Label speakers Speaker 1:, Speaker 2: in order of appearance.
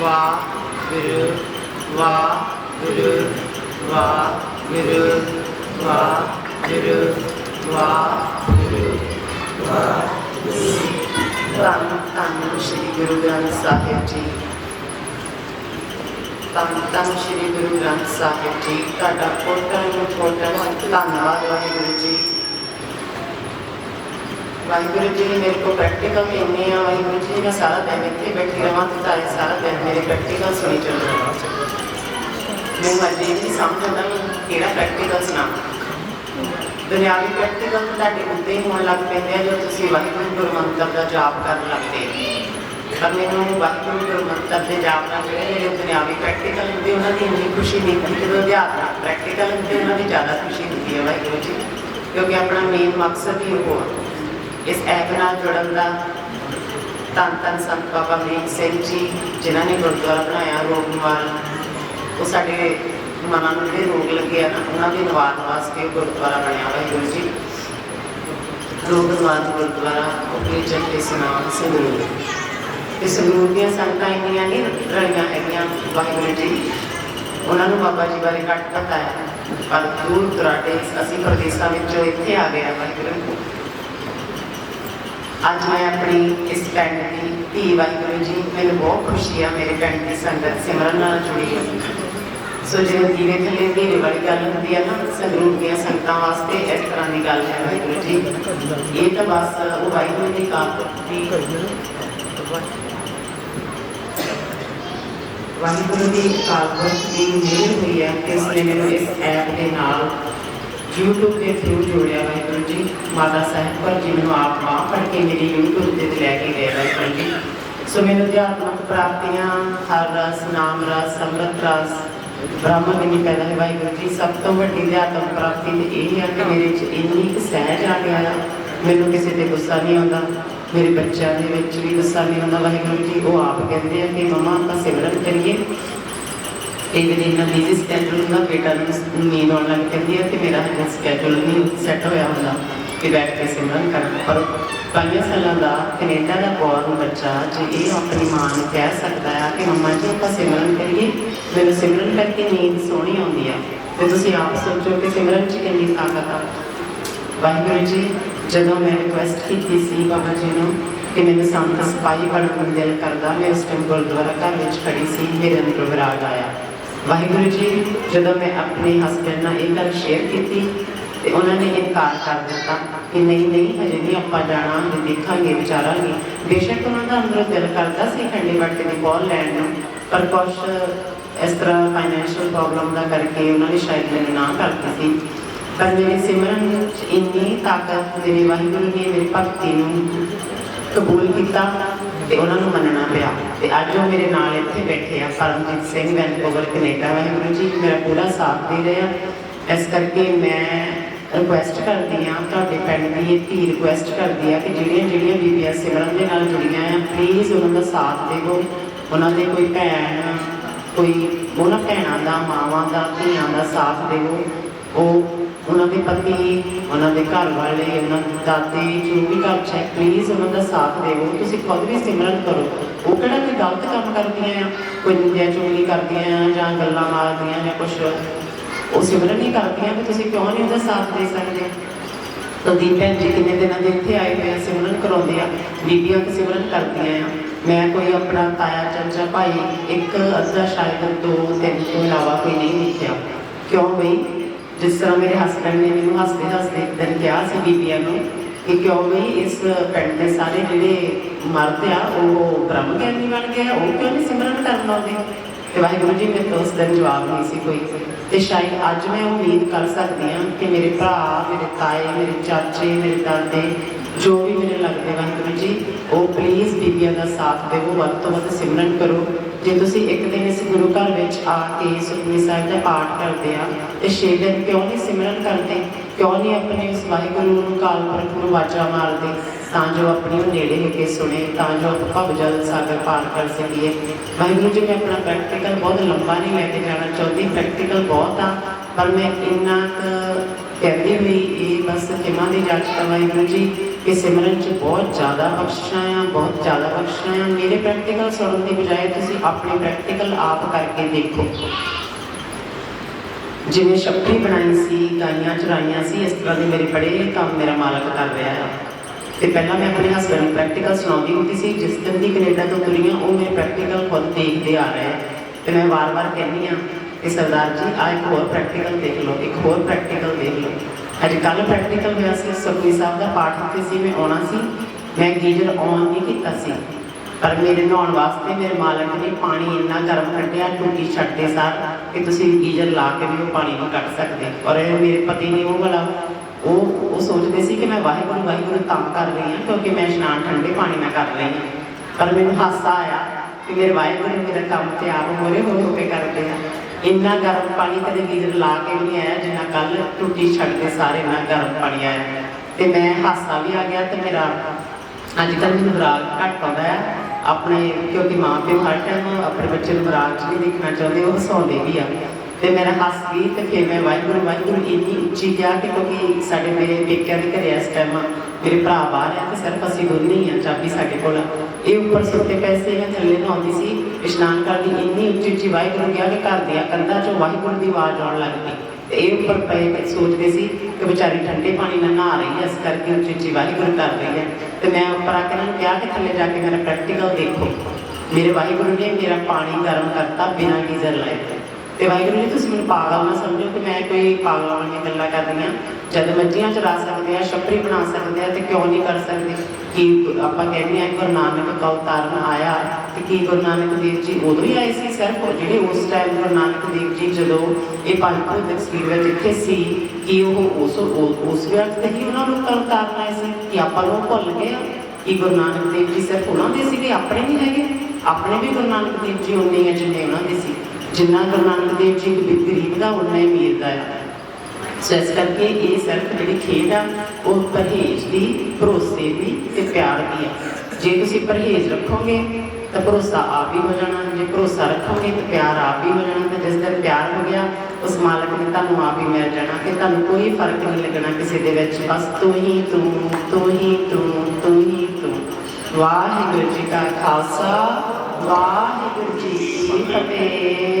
Speaker 1: ਵਾਹਿਗੁਰੂ ਵਾਹਿਗੁਰੂ ਵਾਹਿਗੁਰੂ ਵਾਹਿਗੁਰੂ ਵਾਹਿਗੁਰੂ ਧੰਨ ਧੰਨ ਸ਼੍ਰੀ ਗੁਰੂ ਗ੍ਰੰਥ ਸਾਹਿਬ ਜੀ ਧੰਨ ਧੰਨ ਸ਼੍ਰੀ ਗੁਰੂ ਗ੍ਰੰਥ ਸਾਹਿਬ ਜੀ ਤੁਹਾਡਾ ਕੋਟਨ ਕੋਟਨ ਧੰਨਵਾਦ ਵਾਹਿਗੁਰੂ ਜੀ। ਵਾਹਿਗੁਰੂ ਜੀ ਮੇਰੇ ਕੋ ਪ੍ਰੈਕਟੀਕਲ ਇੰਨੇ ਆ, ਵਾਹਿਗੁਰੂ ਜੀ ਮੈਂ ਸਾਰਾ ਦਿਨ ਇੱਥੇ ਬੈਠੀ ਰਵਾਂ ਤੇ ਤਾਰੇ ਸਾਰਾ ਦਿਨ ਮੇਰੇ ਪ੍ਰੈਕਟੀਕਲ ਸੁਣੀ ਚੱਲਣਾ ਮੈਨੂੰ ਅੱਜ ਇਹ ਨਹੀਂ ਸਮਝ ਕਿਹੜਾ ਪ੍ਰੈਕਟੀਕਲ ਸੁਣਾ ਦੁਨਿਆਵੀ ਪ੍ਰੈਕਟੀਕਲ ਤੁਹਾਡੇ ਉੱਤੇ ਹੀ ਹੋਣ ਲੱਗ ਪੈਂਦੇ ਆ ਜਦੋਂ ਤੁਸੀਂ ਵਾਹਿਗੁਰੂ ਗੁਰਮੰਤਰ ਦਾ ਜਾਪ ਕਰਨ ਲੱਗਦੇ ਪਰ ਮੈਨੂੰ ਵਾਹਿਗੁਰੂ ਗੁਰਮੰਤਰ ਦੇ ਜਾਪ ਨਾਲ ਜਿਹੜੇ ਮੇਰੇ ਦੁਨਿਆਵੀ ਪ੍ਰੈਕਟੀਕਲ ਹੁੰਦੇ, ਉਹਨਾਂ ਦੀ ਇੰਨੀ ਖੁਸ਼ੀ ਨਹੀਂ ਹੁੰਦੀ ਜਦੋਂ ਅਧਿਆਤਮਿਕ ਪ੍ਰੈਕਟੀਕਲ ਹੁੰਦੇ, ਉਹਨਾਂ ਦੀ ਜ਼ਿਆਦਾ ਖੁਸ਼ੀ ਹੁੰਦੀ ਹੈ ਵਾਹਿਗੁਰੂ ਜੀ। ਕਿਉਂਕਿ ਆਪਣਾ ਮੇਨ ਮਕਸਦ ਹੀ ਉਹ ਹੈ ਇਸ ਐਪ ਨਾਲ ਜੁੜਨ ਦਾ ਧੰਨ ਧੰਨ ਸੰਤ ਬਾਬਾ ਮੇਕ ਸਿੰਘ ਜੀ, ਜਿਨ੍ਹਾਂ ਨੇ ਗੁਰਦੁਆਰਾ ਬਣਾਇਆ ਰੋਗ ਨਿਵਾਰਨ ਉਹ ਸਾਡੇ ਮਨਾਂ ਨੂੰ ਜਿਹੜੇ ਰੋਗ ਲੱਗੇ ਆ ਉਹਨਾਂ ਦੇ ਨਿਵਾਰਨ ਵਾਸਤੇ ਗੁਰਦੁਆਰਾ ਬਣਿਆ ਵਾਹਿਗੁਰੂ ਜੀ। ਰੋਗ ਨਿਵਾਰਨ ਗੁਰਦੁਆਰਾ ਉਪਰੀ ਜੰਤੇ ਸਨਾਮ ਸੰਗਰੂਰ। ਤੇ ਸੰਗਰੂਰ ਦੀਆਂ ਸੰਗਤਾਂ ਇੰਨੀਆਂ ਨਹੀਂ ਰਲੀਆਂ ਹੈਗੀਆਂ, ਵਾਹਿਗੁਰੂ ਜੀ। ਉਹਨਾਂ ਨੂੰ ਬਾਬਾ ਜੀ ਬਾਰੇ ਘੱਟ ਪਤਾ ਹੈ। ਪਰ ਦੂਰ ਦੁਰਾਡੇ ਅਸੀਂ ਪ੍ਰਦੇਸ਼ਾਂ ਵਿੱਚੋਂ ਇੱਥੇ ਆ ਗਏ ਆ ਵਾਹਿਗੁਰੂ। ਅੱਜ ਮੈਂ ਆਪਣੀ ਇਸ ਪਿੰਡ ਦੀ ਧੀ ਵਾਹਿਗੁਰੂ ਜੀ, ਮੈਨੂੰ ਬਹੁਤ ਖੁਸ਼ੀ ਆ ਮੇਰੇ ਪਿੰਡ ਦੀ ਸੰਗਤ ਸਿਮਰਨ ਨਾਲ ਜੁੜੀ ਹੈ ਸੋ ਜਿਵੇਂ ਦੀਵੇ ਥੱਲੇ ਦੀਵੇ ਵਾਲੀ ਗੱਲ ਹੁੰਦੀ ਆ ਨਾ, ਸੰਗਰੂਰ ਦੀਆਂ ਸੰਗਤਾਂ ਵਾਸਤੇ ਇਸ ਤਰ੍ਹਾਂ ਦੀ ਗੱਲ ਹੈ ਵਾਹਿਗੁਰੂ ਜੀ। ਇਹ ਤਾਂ ਬਸ ਉਹ ਵਾਹਿਗੁਰੂ ਦੀ ਕਾਪਤ ਦੀ ਵਾਹਿਗੁਰੂ ਦੀ ਕਾਲਪਤ ਦੀ ਮਿਹਰ ਹੋਈ ਹੈ ਕਿ ਉਸਨੇ ਮੈਨੂੰ ਇਸ ਐਪ ਦੇ ਨਾਲ YouTube ਦੇ ਥਰੂ ਜੋੜਿਆ ਮਾਤਾ ਸਾਹਿਬ, ਪਰ ਜੀ ਮੈਨੂੰ ਆਪ ਮਾਂ ਪੜ ਕੇ ਮੇਰੀ YouTube ਤੇ ਲੈ ਕੇ ਗਏ ਵਾਹਿਗੁਰੂ ਜੀ। ਸੋ ਮੈਨੂੰ ਅਧਿਆਤਮਕ ਪ੍ਰਾਪਤੀਆਂ, ਹਰ ਰਸ, ਨਾਮ ਰਸ, ਅੰਮ੍ਰਿਤ ਰਸ, ਬ੍ਰਹਮ ਗਿਨੀ ਪੈਦਾ ਹੈ ਵਾਹਿਗੁਰੂ ਜੀ, ਸਭ ਤੋਂ ਵੱਡੀ ਅਧਿਆਤਮਕ ਪ੍ਰਾਪਤੀ ਤੇ ਇਹ ਹੈ ਕਿ ਮੇਰੇ 'ਚ ਇੰਨੀ ਕੁ ਸਹਿਜ ਆ ਗਿਆ ਮੈਨੂੰ ਕਿਸੇ ਤੇ ਗੁੱਸਾ ਨਹੀਂ ਆਉਂਦਾ। ਮੇਰੇ ਬੱਚਿਆਂ ਦੇ ਵਿੱਚ ਵੀ ਗੁੱਸਾ ਨਹੀਂ ਆਉਂਦਾ। ਵਾਹਿਗੁਰੂ ਜੀ, ਉਹ ਆਪ ਕਹਿੰਦੇ ਆ ਕਿ ਮਮਾ, ਆਪਾਂ ਸਿਮਰਨ ਕਰੀਏ। ਕਈ ਵਾਰੀ ਇੰਨਾ ਬਿਜ਼ੀ ਸਕੈਜੂਲ ਹੁੰਦਾ, ਬੇਟਾ ਨੂੰ ਨੀਂਦ ਆਉਣ ਲੱਗ ਪੈਂਦੀ ਹੈ ਤੇ ਮੇਰਾ ਹਜੇ ਸਕੈਜੂਲ ਨਹੀਂ ਸੈੱਟ ਹੋਇਆ ਹੁੰਦਾ। ਕਿ ਬੈਠ ਕੇ ਸਿਮਰਨ ਕਰ ਪਰ ਪੰਜ ਸਾਲਾਂ ਦਾ ਕੈਨੇਡਾ ਦਾ ਬੋਰਨ ਬੱਚਾ ਜੇ ਇਹ ਆਪਣੀ ਮਾਂ ਨੂੰ ਕਹਿ ਸਕਦਾ ਹੈ ਕਿ ਮੰਮਾ ਜੀ, ਆਪਾਂ ਸਿਮਰਨ ਕਰੀਏ। ਮੈਨੂੰ ਸਿਮਰਨ ਕਰਕੇ ਨੀਂਦ ਸੋਹਣੀ ਆਉਂਦੀ ਹੈ ਤੇ ਤੁਸੀਂ ਆਪ ਸੋਚੋ ਕਿ ਸਿਮਰਨ 'ਚ ਕਿੰਨੀ ਤਾਕਤ ਆ। ਵਾਹਿਗੁਰੂ ਜੀ, ਜਦੋਂ ਮੈਂ ਰਿਕੁਐਸਟ ਕੀਤੀ ਸੀ ਬਾਬਾ ਜੀ ਨੂੰ ਕਿ ਮੈਨੂੰ ਸੰਤ ਸਿਪਾਹੀ ਬਣਨ ਨੂੰ ਦਿਲ ਕਰਦਾ, ਮੈਂ ਉਸ ਟਾਈਮ ਗੁਰਦੁਆਰਾ ਘਰ ਵਿੱਚ ਖੜੀ ਸੀ, ਮੇਰੇ ਅੰਦਰ ਵਿਰਾਗ ਆਇਆ। ਵਾਹਿਗੁਰੂ ਜੀ, ਜਦੋਂ ਮੈਂ ਆਪਣੇ ਹਸਬੰਡ ਨਾਲ ਇਹ ਗੱਲ ਸ਼ੇਅਰ ਕੀਤੀ ਤੇ ਉਹਨਾਂ ਨੇ ਇਨਕਾਰ ਕਰ ਦਿੱਤਾ ਕਿ ਨਹੀਂ ਨਹੀਂ, ਹਜੇ ਨਹੀਂ ਆਪਾਂ ਜਾਣਾ ਹਜੇ ਦੇਖਾਂਗੇ, ਵਿਚਾਰਾਂਗੇ। ਬੇਸ਼ੱਕ ਉਹਨਾਂ ਦਾ ਅੰਦਰੋਂ ਦਿਲ ਕਰਦਾ ਸੀ ਖੰਡੇ ਬਾਟੇ ਦੀ ਬੋਲ ਲੈਣ ਨੂੰ, ਪਰ ਕੁਛ ਇਸ ਤਰ੍ਹਾਂ ਫਾਈਨੈਂਸ਼ੀਅਲ ਪ੍ਰੋਬਲਮ ਦਾ ਕਰਕੇ ਉਹਨਾਂ ਨੇ ਸ਼ਾਇਦ ਮੈਨੂੰ ਨਾ ਕਰਤੀ ਸੀ। ਪਰ ਮੇਰੇ ਸਿਮਰਨ ਵਿੱਚ ਇੰਨੀ ਤਾਕਤ, ਮੇਰੇ ਵਾਹਿਗੁਰੂ ਨੇ ਮੇਰੀ ਭਗਤੀ ਨੂੰ ਕਬੂਲ ਕੀਤਾ ਤੇ ਉਹਨਾਂ ਨੂੰ ਮੰਨਣਾ ਪਿਆ। ਤੇ ਅੱਜ ਉਹ ਮੇਰੇ ਨਾਲ ਇੱਥੇ ਬੈਠੇ ਆ ਪਰਮਜੀਤ ਸਿੰਘ ਵੈਨਕੂਵਰ ਕੈਨੇਡਾ। ਵਾਹਿਗੁਰੂ ਜੀ, ਮੇਰਾ ਪੂਰਾ ਸਾਥ ਦੇ ਰਹੇ ਆ। ਇਸ ਕਰਕੇ ਮੈਂ ਰਿਕੁਐਸਟ ਕਰਦੀ ਆ ਤੁਹਾਡੇ ਪਿੰਡ ਦੀ ਇਹ ਧੀ ਰਿਕੁਐਸਟ ਕਰਦੀ ਆ ਕਿ ਜਿਹੜੀਆਂ ਜਿਹੜੀਆਂ ਬੀਬੀਆਂ ਸਿਮਰਨ ਦੇ ਨਾਲ ਜੁੜੀਆਂ ਆ ਪਲੀਜ਼ ਉਹਨਾਂ ਦਾ ਸਾਥ ਦੇਵੋ। ਉਹਨਾਂ ਦੇ ਕੋਈ ਭੈਣ, ਕੋਈ ਉਹਨਾਂ ਭੈਣਾਂ ਦਾ, ਮਾਵਾਂ ਦਾ, ਧੀਆਂ ਦਾ ਸਾਥ ਦੇਵੋ। ਉਹ ਉਹਨਾਂ ਦੇ ਪਤੀ, ਉਹਨਾਂ ਦੇ ਘਰ ਵਾਲੇ, ਉਹਨਾਂ ਦੇ ਦਾਦੇ, ਜੋ ਵੀ ਘਰ ਚ ਪਲੀਜ਼ ਉਹਨਾਂ ਦਾ ਸਾਥ ਦੇਵੋ। ਤੁਸੀਂ ਖੁਦ ਵੀ ਸਿਮਰਨ ਕਰੋ। ਉਹ ਕਿਹੜਾ ਕੋਈ ਗਲਤ ਕੰਮ ਕਰਦੀਆਂ ਆ? ਕੋਈ ਨਿੰਦਿਆ ਚੋਰੀ ਕਰਦੀਆਂ ਜਾਂ ਗੱਲਾਂ ਮਾਰਦੀਆਂ ਜਾਂ ਕੁਛ। ਉਹ ਸਿਮਰਨ ਹੀ ਕਰਦੀਆਂ ਵੀ ਤੁਸੀਂ ਕਿਉਂ ਨਹੀਂ ਉਹਦਾ ਸਾਥ ਦੇ ਸਕਦੇ। ਕੁਲਦੀਪ ਭੈਣ ਜੀ ਕਿੰਨੇ ਦਿਨਾਂ ਦੇ ਇੱਥੇ ਆਏ ਹੋਏ ਆ, ਸਿਮਰਨ ਕਰਾਉਂਦੇ ਆ, ਬੀਬੀਆਂ ਕਿ ਸਿਮਰਨ ਕਰਦੀਆਂ ਆ। ਮੈਂ ਕੋਈ ਆਪਣਾ ਤਾਇਆ, ਚਾਚਾ, ਭਾਈ, ਇੱਕ, ਅੱਧਾ ਸ਼ਾਇਦ ਦੋ, ਤਿੰਨ ਤੋਂ ਇਲਾਵਾ ਕੋਈ ਨਹੀਂ ਦੇਖਿਆ। ਕਿਉਂ ਬਈ? ਜਿਸ ਤਰ੍ਹਾਂ ਮੇਰੇ ਹਸਬੰਡ ਨੇ ਮੈਨੂੰ ਹੱਸਦੇ ਹੱਸਦੇ ਇੱਕ ਦਿਨ ਕਿਹਾ ਸੀ ਬੀਬੀਆਂ ਨੂੰ ਕਿ ਕਿਉਂ ਬਈ ਇਸ ਪਿੰਡ ਦੇ ਸਾਰੇ ਜਿਹੜੇ ਮਰਦ ਆ, ਉਹ ਬ੍ਰਹਮ ਗਿਆਨੀ ਬਣ ਗਏ ਉਹ ਕਿਉਂ ਨਹੀਂ ਸਿਮਰਨ ਕਰਨ ਆਉਂਦੇ? ਤੇ ਵਾਹਿਗੁਰੂ ਜੀ ਮੇਰੇ ਤੋਂ ਉਸ ਦਿਨ ਜਵਾਬ ਨਹੀਂ ਸੀ ਕੋਈ। ਤੇ ਸ਼ਾਇਦ ਅੱਜ ਮੈਂ ਉਮੀਦ ਕਰ ਸਕਦੀ ਹਾਂ ਕਿ ਮੇਰੇ ਭਰਾ, ਮੇਰੇ ਤਾਏ, ਮੇਰੇ ਚਾਚੇ, ਮੇਰੇ ਦਾਦੇ, ਜੋ ਵੀ ਮੇਰੇ ਲੱਗਦੇ ਵਾਹਿਗੁਰੂ ਜੀ, ਉਹ ਪਲੀਜ਼ ਬੀਬੀਆਂ ਦਾ ਸਾਥ ਦੇਵੋ, ਵੱਧ ਤੋਂ ਵੱਧ ਸਿਮਰਨ ਕਰੋ। ਜੇ ਤੁਸੀਂ ਇੱਕ ਦਿਨ ਇਸ ਗੁਰੂ ਘਰ ਵਿੱਚ ਆ ਕੇ ਸੁਖਮਨੀ ਸਾਹਿਬ ਦਾ ਪਾਠ ਕਰਦੇ ਆ, ਤੇ ਛੇ ਦਿਨ ਕਿਉਂ ਨਹੀਂ ਸਿਮਰਨ ਕਰਦੇ? ਕਿਉਂ ਨਹੀਂ ਆਪਣੇ ਉਸ ਵਾਹਿਗੁਰੂ ਨੂੰ ਕਾਲ ਪੁਰਖ ਨੂੰ ਵਾਜਾ ਮਾਰਦੇ? ਤਾਂ ਜੋ ਆਪਣੀ ਉਹ ਨੇੜੇ ਹੋ ਕੇ ਸੁਣੇ, ਤਾਂ ਜੋ ਆਪਾਂ ਭਵ ਜਲ ਸਾਗਰ ਪਾਰ ਕਰ ਸਕੀਏ। ਵਾਹਿਗੁਰੂ ਜੀ, ਮੈਂ ਆਪਣਾ ਪ੍ਰੈਕਟੀਕਲ ਬਹੁਤ ਲੰਬਾ ਨਹੀਂ ਲੈ ਕੇ ਜਾਣਾ ਚਾਹੁੰਦੀ ਪ੍ਰੈਕਟੀਕਲ ਬਹੁਤ ਆ, ਪਰ ਮੈਂ ਇੰਨਾ ਕੁ ਕਹਿੰਦੀ ਹੋਈ ਇਹ ਬਸ ਖਿਮਾ ਦੀ ਜਾਂਚ ਕਰ ਵਾਹਿਗੁਰੂ ਜੀ ਕਿ ਸਿਮਰਨ 'ਚ ਬਹੁਤ ਜ਼ਿਆਦਾ ਬਖਸ਼ਿਸ਼ਾਂ ਆ, ਬਹੁਤ ਜ਼ਿਆਦਾ ਬਖਸ਼ਿਸ਼ਾਂ ਆ। ਮੇਰੇ ਪ੍ਰੈਕਟੀਕਲ ਸੁਣਨ ਦੀ ਬਜਾਏ ਤੁਸੀਂ ਆਪਣੇ ਪ੍ਰੈਕਟੀਕਲ ਆਪ ਕਰਕੇ ਦੇਖੋ। ਜਿਵੇਂ ਸ਼ਕਤੀ ਬਣਾਈ ਸੀ, ਗਾਈਆਂ ਚਰਾਈਆਂ ਸੀ, ਇਸ ਤਰ੍ਹਾਂ ਦੇ ਮੇਰੇ ਬੜੇ ਕੰਮ ਮੇਰਾ ਮਾਲਕ ਕਰ ਰਿਹਾ ਹੈ ਤੇ ਪਹਿਲਾਂ ਮੈਂ ਆਪਣੇ ਹਸਬੰਦ ਨੂੰ ਪ੍ਰੈਕਟੀਕਲ ਸੁਣਾਉਂਦੀ ਹੁੰਦੀ ਸੀ, ਜਿਸ ਦਿਨ ਦੀ ਕੈਨੇਡਾ ਤੋਂ ਤੁਰੀਆਂ ਉਹ ਮੇਰੇ ਪ੍ਰੈਕਟੀਕਲ ਖੁਦ ਦੇਖਦੇ ਆ ਰਹੇ ਆ। ਤੇ ਮੈਂ ਵਾਰ-ਵਾਰ ਕਹਿੰਦੀ ਆ ਕਿ ਸਰਦਾਰ ਜੀ ਆ ਇੱਕ ਹੋਰ ਪ੍ਰੈਕਟੀਕਲ ਦੇਖ ਲਓ, ਇੱਕ ਹੋਰ ਪ੍ਰੈਕਟੀਕਲ ਦੇਖ ਲਓ। ਅੱਜ ਕੱਲ੍ਹ ਪ੍ਰੈਕਟੀਕਲ ਹੋਇਆ ਸੀ, ਸੁਖਮਨੀ ਸਾਹਿਬ ਦਾ ਪਾਠ ਉੱਤੇ ਸੀ, ਮੈਂ ਆਉਣਾ ਸੀ। ਮੈਂ ਗੀਜ਼ਰ ਆਨ ਨਹੀਂ ਕੀਤਾ ਸੀ। ਪਰ ਮੇਰੇ ਨਹਾਉਣ ਵਾਸਤੇ ਮੇਰੇ ਮਾਲਕ ਨੇ ਪਾਣੀ ਇੰਨਾ ਗਰਮ ਕੱਢਿਆ, ਟੂਟੀ ਛੱਡਦੇ ਸਾਰ, ਕਿ ਤੁਸੀਂ ਗੀਜ਼ਰ ਲਾ ਕੇ ਵੀ ਉਹ ਪਾਣੀ ਨੂੰ ਕੱਢ ਸਕਦੇ। ਔਰ ਇਹ ਮੇਰੇ ਪਤੀ ਨੇ ਉਹ ਵਾਲਾ ਉਹ ਉਹ ਸੋਚਦੇ ਸੀ ਕਿ ਮੈਂ ਵਾਹਿਗੁਰੂ ਵਾਹਿਗੁਰੂ ਤਾਂ ਕਰ ਰਹੀ ਹਾਂ ਕਿਉਂਕਿ ਮੈਂ ਇਸ਼ਨਾਨ ਠੰਡੇ ਪਾਣੀ ਨਾਲ ਕਰ ਰਹੀ ਹਾਂ। ਪਰ ਮੈਨੂੰ ਹਾਸਾ ਆਇਆ ਕਿ ਮੇਰੇ ਵਾਹਿਗੁਰੂ ਮੇਰਾ ਕੰਮ ਤੇ ਆਪ ਮੋਰੇ ਹੋ ਹੋ ਕੇ ਕਰਦੇ ਆ ਇੰਨਾ ਗਰਮ ਪਾਣੀ ਕਦੇ ਗੀਜ਼ਰ ਲਾ ਕੇ ਨਹੀਂ ਆਇਆ ਜਿੰਨਾ ਕੱਲ ਟੁੱਟੀ ਛੱਡ ਕੇ ਸਾਰੇ ਇੰਨਾ ਗਰਮ ਪਾਣੀ ਆਇਆ। ਤੇ ਮੈਂ ਹਾਸਾ ਵੀ ਆ ਗਿਆ ਤੇ ਮੇਰਾ ਅੱਜ ਕੱਲ੍ਹ ਮੈਨੂੰ ਬਰਾਗ ਘੱਟ ਆਉਂਦਾ ਹੈ। ਆਪਣੇ ਕਿਉਂਕਿ ਮਾਂ ਪਿਓ ਹਰ ਟਾਈਮ ਆਪਣੇ ਬੱਚੇ ਨੂੰ ਬਰਾਗ 'ਚ ਨਹੀਂ ਦੇਖਣਾ ਚਾਹੁੰਦੇ, ਉਹ ਹਸਾਉਂਦੇ ਵੀ ਆ। ਤੇ ਮੇਰਾ ਹੱਸ ਗਈ ਤੇ ਫਿਰ ਮੈਂ ਵਾਹਿਗੁਰੂ ਵਾਹਿਗੁਰੂ ਇੰਨੀ ਉੱਚੀ ਕਿਹਾ ਕਿ ਕਿਉਂਕਿ ਸਾਡੇ ਮੇਰੇ ਪੇਕਿਆਂ ਦੇ ਘਰੇ ਇਸ ਟਾਈਮ ਮੇਰੇ ਭਰਾ ਬਾਹਰ ਆ ਤੇ ਸਿਰਫ ਅਸੀਂ ਦੋਨੇ ਹੀ ਆ, ਚਾਬੀ ਸਾਡੇ ਕੋਲ ਇਹ ਉੱਪਰ ਸੁੱਤੇ ਪੈਸੇ ਮੈਂ ਥੱਲੇ ਨਹਾਉਂਦੀ ਸੀ, ਇਸ਼ਨਾਨ ਕਰਦੀ ਇੰਨੀ ਉੱਚੀ ਉੱਚੀ ਵਾਹਿਗੁਰੂ ਕਿਹਾ ਕਿ ਘਰ ਦੀਆਂ ਕੰਧਾਂ 'ਚੋਂ ਵਾਹਿਗੁਰੂ ਦੀ ਆਵਾਜ਼ ਆਉਣ ਲੱਗ ਪਈ। ਤੇ ਇਹ ਉੱਪਰ ਪਏ ਤੇ ਸੋਚਦੇ ਸੀ ਕਿ ਵਿਚਾਰੀ ਠੰਡੇ ਪਾਣੀ ਨਾਲ ਨਹਾ ਰਹੀ ਹੈ ਇਸ ਕਰਕੇ ਉੱਚੀ ਉੱਚੀ ਵਾਹਿਗੁਰੂ ਕਰ ਰਹੀ ਹੈ ਤੇ ਮੈਂ ਉੱਪਰ ਆ ਕੇ ਇਹਨਾਂ ਨੂੰ ਕਿਹਾ ਕਿ ਥੱਲੇ ਜਾ ਕੇ ਮੇਰਾ ਪ੍ਰੈਕਟੀਕਲ ਦੇਖੋ। ਮੇਰੇ ਵਾਹਿਗੁਰੂ ਨੇ ਮੇਰਾ ਪਾਣੀ ਗਰਮ ਕਰਤਾ ਬਿਨਾਂ ਗੀਜ਼ਰ ਲਾਏ। ਤੇ ਵਾਹਿਗੁਰੂ ਜੀ, ਤੁਸੀਂ ਮੈਨੂੰ ਪਾਗਲ ਨਾ ਸਮਝੋ ਕਿ ਮੈਂ ਕੋਈ ਪਾਗਲਾਂ ਵਾਲੀਆਂ ਗੱਲਾਂ ਕਰਦੀ ਰਹੀ ਹਾਂ। ਜਦ ਮੱਝੀਆਂ ਚਰਾ ਸਕਦੇ ਆ ਛਪਰੀ ਬਣਾ ਸਕਦੇ ਆ ਤੇ ਕਿਉਂ ਨਹੀਂ ਕਰ ਸਕਦੇ? ਕਿ ਆਪਾਂ ਕਹਿੰਦੇ ਆ ਗੁਰੂ ਨਾਨਕ ਦਾ ਅਵਤਾਰਨ ਆਇਆ ਤੇ ਕੀ ਗੁਰੂ ਨਾਨਕ ਦੇਵ ਜੀ ਉਦੋਂ ਹੀ ਆਏ ਸੀ ਸਿਰਫ? ਜਿਹੜੇ ਉਸ ਟਾਈਮ ਗੁਰੂ ਨਾਨਕ ਦੇਵ ਜੀ ਜਦੋਂ ਇਹ ਪੰਜ ਭੂਤ ਤਸਵੀਰ ਵਿੱਚ ਇੱਥੇ ਸੀ, ਕਿ ਉਹ ਉਸ ਉਹ- ਉਸ ਵਕਤ ਹੀ ਉਹਨਾਂ ਨੂੰ ਅਵਤਾਰਨ ਆਏ ਸੀ? ਕਿ ਆਪਾਂ ਨੂੰ ਭੁੱਲ ਗਏ ਆ? ਕਿ ਗੁਰੂ ਨਾਨਕ ਦੇਵ ਜੀ ਸਿਰਫ ਉਹਨਾਂ ਦੇ ਸੀਗੇ? ਆਪਣੇ ਨਹੀਂ ਹੈਗੇ। ਆਪਣੇ ਵੀ ਗੁਰੂ ਨਾਨਕ ਦੇਵ ਜੀ ਉਨੇ ਆ ਜਿੰਨੇ ਉਹਨਾਂ ਦੇ ਸੀ। ਜਿੰਨਾ ਗੁਰੂ ਨਾਨਕ ਦੇਵ ਜੀ ਗਰੀਬ ਦਾ ਉਨਾ ਹੀ ਅਮੀਰ ਦਾ ਹੈ। ਸੋ ਇਸ ਕਰਕੇ ਇਹ ਸਿਰਫ ਜਿਹੜੀ ਖੇਡ ਆ, ਉਹ ਪਰਹੇਜ਼ ਦੀ, ਭਰੋਸੇ ਦੀ ਤੇ ਪਿਆਰ ਦੀ ਆ ਜੇ ਤੁਸੀਂ ਪਰਹੇਜ਼ ਰੱਖੋਗੇ, ਤਾਂ ਭਰੋਸਾ ਆਪ ਹੀ ਹੋ ਜਾਣਾ। ਜੇ ਭਰੋਸਾ ਰੱਖੋਗੇ, ਤਾਂ ਪਿਆਰ ਆਪ ਹੀ ਹੋ ਜਾਣਾ। ਤੇ ਜਿਸ ਦਿਨ ਪਿਆਰ ਹੋ ਗਿਆ, ਉਸ ਮਾਲਕ ਨੇ ਤੁਹਾਨੂੰ ਆਪ ਹੀ ਮਿਲ ਜਾਣਾ ਕਿ ਤੁਹਾਨੂੰ ਕੋਈ ਫ਼ਰਕ ਨਹੀਂ ਲੱਗਣਾ ਕਿਸੇ ਦੇ ਵਿੱਚ। ਬਸ ਤੂੰ ਹੀ ਤੂੰ ਤੂੰ ਹੀ ਤੂੰ ਤੂੰ ਹੀ ਤੂੰ। ਵਾਹਿਗੁਰੂ ਜੀ ਕਾ ਖਾਲਸਾ। ਵਾਹਿਗੁਰੂ ਜੀ ਕੀ ਫਤਿਹ